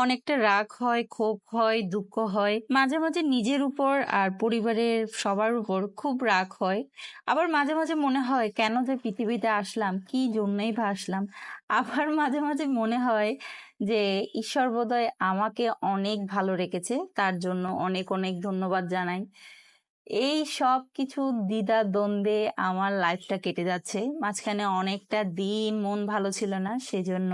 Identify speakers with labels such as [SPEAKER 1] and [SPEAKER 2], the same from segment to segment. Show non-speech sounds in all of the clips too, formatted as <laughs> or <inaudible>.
[SPEAKER 1] অনেকটা রাগ হয়, ক্ষোভ হয়, দুঃখ হয়। মাঝে, মাঝে নিজের উপর আর পরিবারের সবার উপর খুব রাগ হয়। আবার মাঝে, মাঝে মনে হয় কেন যে পৃথিবীতে আসলাম? কি জন্যই বা আসলাম? আবার <laughs> মাঝে, মাঝে মনে হয় যে ঈশ্বর বোধহয় আমাকে অনেক ভালো রেখেছে। তার জন্য অনেক, অনেক ধন্যবাদ জানাই। এই সব কিছু দ্বিধা-দ্বন্দ্বে আমার লাইফটা কেটে যাচ্ছে। মাঝখানে অনেকটা দিন মন ভালো ছিল না। সেজন্য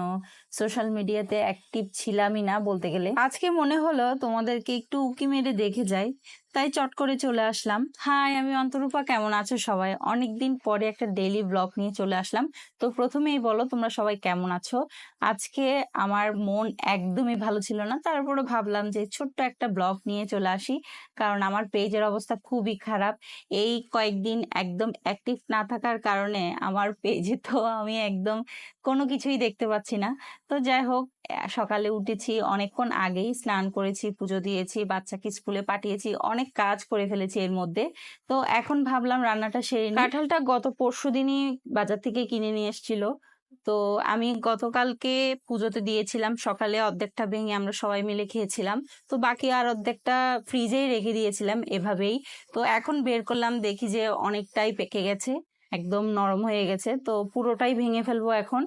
[SPEAKER 1] সোশ্যাল মিডিয়াতে অ্যাক্টিভ ছিলামই না বলতে গেলে। আজকে মনে হলো তোমাদেরকে একটু উকি মেরে দেখে যাই। তাই চট করে চলে আসলাম। হাই, আমি অন্তরূপা, কেমন আছো সবাই? অনেকদিন পরে একটা ডেইলি ব্লগ নিয়ে চলে আসলাম। তো প্রথমেই বলো, তোমরা সবাই কেমন আছো? আজকে আমার মন একদমই ভালো ছিল না। তারপরে ভাবলাম যে ছোট্ট একটা ব্লগ নিয়ে চলে আসি। কারণ আমার পেজের অবস্থা খুবই খারাপ। এই কয়েকদিন একদম অ্যাক্টিভ না থাকার কারণে আমার পেজে তো আমি একদম কোনো কিছুই দেখতে পাচ্ছি না। তো যাই হোক সকালে উঠেছি অনেকক্ষণ আগেই স্নান করেছি, পুজো দিয়েছি, বাচ্চাকে স্কুলে পাঠিয়েছি। অনেক কাজ করে ফেলেছি এর মধ্যে। তো এখন ভাবলাম রান্নাটা সেরে। কাঁঠালটা গত পরশু দিনই বাজার থেকে কিনে নিয়ে এসেছিল। তো আমি গতকালকে পুজোতে দিয়েছিলাম সকালে অর্ধেকটা ভেঙে আমরা সবাই মিলে খেয়েছিলাম। তো বাকি আর অর্ধেকটা ফ্রিজেই রেখে দিয়েছিলাম এভাবেই। তো এখন বের করলাম দেখি যে অনেকটাই পেকে গেছে। একদম নরম হয়ে গেছে। তো পুরোটাই ভেঙে ফেলব এখন।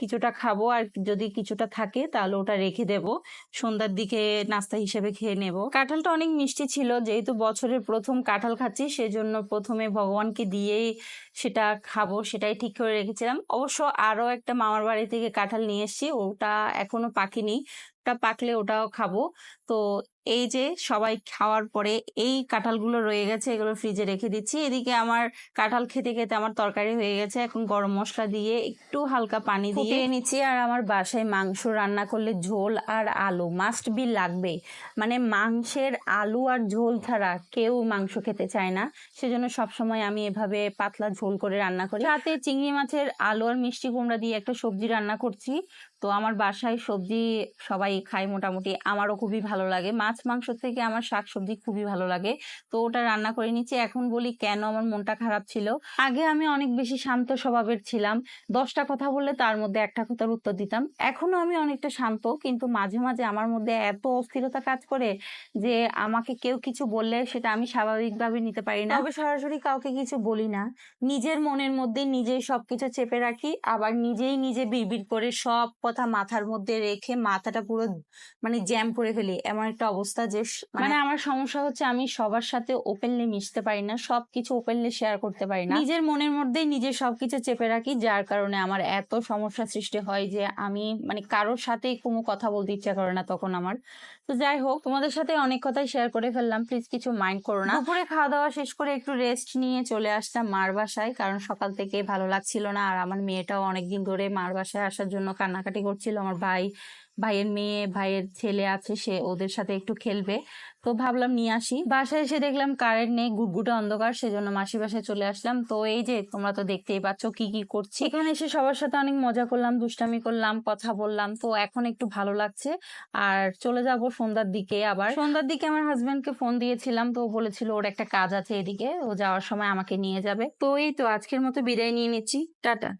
[SPEAKER 1] কিছুটা খাব আর যদি কিছুটা থাকে তাহলে ওটা রেখে দেব। সন্ধ্যার দিকে নাস্তা হিসেবে খেয়ে নেব। কাঁঠালটা অনেক মিষ্টি ছিল যেহেতু বছরের প্রথম কাঁঠাল খাচ্ছি, সেজন্য প্রথমে ভগবানকে দিয়েই সেটা খাব, সেটাই ঠিক করে রেখেছিলাম। অবশ্য আরও একটা মামার বাড়ি থেকে কাঁঠাল নিয়ে এসেছি, ওটা এখনও পাকেনি। ওটা পাকলে ওটাও খাব। তো এই যে সবাই খাওয়ার পরে এই কাঁঠালগুলো রয়ে গেছে এগুলো ফ্রিজে রেখে দিচ্ছি। এদিকে আমার কাঁঠাল খেতে, খেতে আমার তরকারি হয়ে গেছে। এখন গরম মসলা দিয়ে একটু হালকা পানি দিয়ে নিচ্ছি আর আমার বাসায় মাংস রান্না করলে ঝোল আর আলু মাস্ট বি লাগবে। মানে মাংসের আলু আর ঝোল ছাড়া কেউ মাংস খেতে চায় না। সেজন্য সবসময় আমি এভাবে পাতলা ঝোল করে রান্না করি। রাতে চিংড়ি মাছের আলু আর মিষ্টি কুমড়া দিয়ে একটা সবজি রান্না করছি। তো আমার বাসায় সবজি সবাই খায় মোটামুটি। আমারও খুবই ভালো লাগে। মাছ মাংস থেকে আমার শাক সবজি খুবই ভালো লাগে। তো ওটা রান্না করে নিচ্ছি। এখন বলি কেন আমার মনটা খারাপ ছিল। আগে আমি অনেক বেশি শান্ত স্বভাবের ছিলাম। দশটা কথা বললে তার মধ্যে একটা কথার উত্তর দিতাম। এখনও আমি অনেকটা শান্ত কিন্তু মাঝে, মাঝে আমার মধ্যে এত অস্থিরতা কাজ করে যে আমাকে কেউ কিছু বললে সেটা আমি স্বাভাবিকভাবে নিতে পারি না। তবে সরাসরি কাউকে কিছু বলি না। নিজের মনের মধ্যে নিজেই সবকিছু চেপে রাখি। আবার নিজেই নিজে বিড়বিড় করে সব কথা মাথার মধ্যে রেখে মাথাটা পুরো মানে জ্যাম করে ফেলি। এমন একটা অবস্থা যে মানে আমার সমস্যা হচ্ছে আমি সবার সাথে ওপেনলি মিশতে পারি না। সবকিছু ওপেনলি শেয়ার করতে পারি না। নিজের মনের মধ্যেই নিজের সবকিছু চেপে রাখি যার কারণে আমার এত সমস্যা সৃষ্টি হয় যে আমি মানে কারোর সাথেই কোনো কথা বলতে ইচ্ছা করে না তখন আমার। তো যাই হোক তোমাদের সাথে অনেক কথাই শেয়ার করে ফেললাম। প্লিজ কিছু মাইন্ড করো না। দুপুরে খাওয়া দাওয়া শেষ করে একটু রেস্ট নিয়ে চলে আসলাম মার বাসায়। কারণ সকাল থেকে ভালো লাগছিল না। আর আমার মেয়েটাও অনেকদিন ধরে মার বাসায় আসার জন্য কান্নাকাটি করছিল। আমার ভাই, ভাইয়ের মেয়ে, ভাইয়ের ছেলে আছে সে ওদের সাথে একটু খেলবে। তো ভাবলাম নিয়ে আসি। বাসায় এসে দেখলাম কারেন্ট নেই, গুটগুটে অন্ধকার সেজন্য মাসি বাসায় চলে আসলাম। তো এই যে তোমরা তো দেখতেই পাচ্ছ কি, কি করছি। এখানে এসে সবার সাথে অনেক মজা করলাম, দুষ্টামি করলাম, কথা বললাম। তো এখন একটু ভালো লাগছে। আর চলে যাব সন্ধ্যার দিকে আবার। সন্ধ্যার দিকে আমার হাসব্যান্ডকে ফোন দিয়েছিলাম তো বলেছিল ওর একটা কাজ আছে এদিকে। ও যাওয়ার সময় আমাকে নিয়ে যাবে। তো এই তো আজকের মতো বিদায় নিয়ে নিচ্ছি। টাটা।